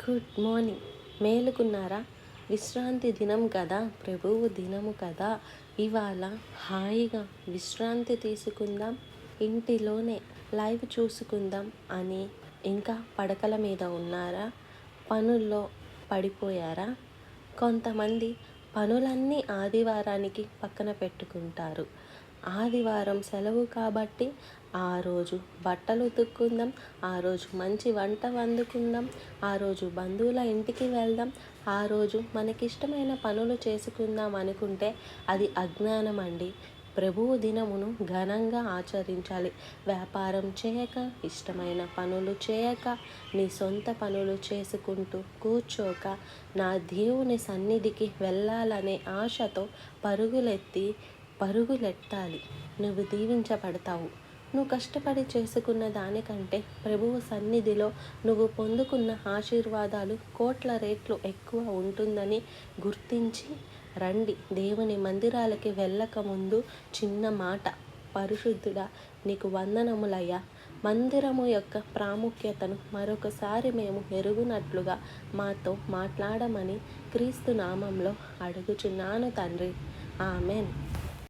Good morning. మేలుకున్నారా? విశ్రాంతి దినం కదా? ప్రభువు దినము కదా? ఇవాళ హాయిగా విశ్రాంతి తీసుకుందాం ఇంటిలోనే లైవ్ చూసుకుందాం అని ఇంకా పడకల మీద ఉన్నారా? పనుల్లో పడిపోయారా? కొంతమంది పనులన్నీ ఆదివారానికి పక్కన పెట్టుకుంటారు. ఆదివారం సెలవు కాబట్టి ఆ రోజు బట్టలు ఉతుక్కుందాం ఆ రోజు మంచి వంట వండుకుందాం ఆ రోజు బంధువుల ఇంటికి వెళ్దాం ఆ రోజు మనకిష్టమైన పనులు చేసుకుందాం అనుకుంటే అది అజ్ఞానం అండి ప్రభువు దినమును ఘనంగా ఆచరించాలి. వ్యాపారం చేయక ఇష్టమైన పనులు చేయక నీ సొంత పనులు చేసుకుంటూ కూర్చోక నా దేవుని సన్నిధికి వెళ్ళాలనే ఆశతో పరుగులెత్తి పరుగులెట్టాలి. నువ్వు దీవించబడతావు. నువ్వు కష్టపడి చేసుకున్న దానికంటే ప్రభువు సన్నిధిలో నువ్వు పొందుకున్న ఆశీర్వాదాలు కోట్ల రేట్లు ఎక్కువ ఉంటుందని గుర్తించి రండి. దేవుని మందిరాలకి వెళ్ళకముందు చిన్న మాట. పరిశుద్ధుడా నీకు వందనములయ్యా. మందిరము యొక్క ప్రాముఖ్యతను మరొకసారి మేము ఎరుగునట్లుగా మాతో మాట్లాడమని క్రీస్తు నామంలో అడుగుచున్నాను తండ్రి. ఆమెన్.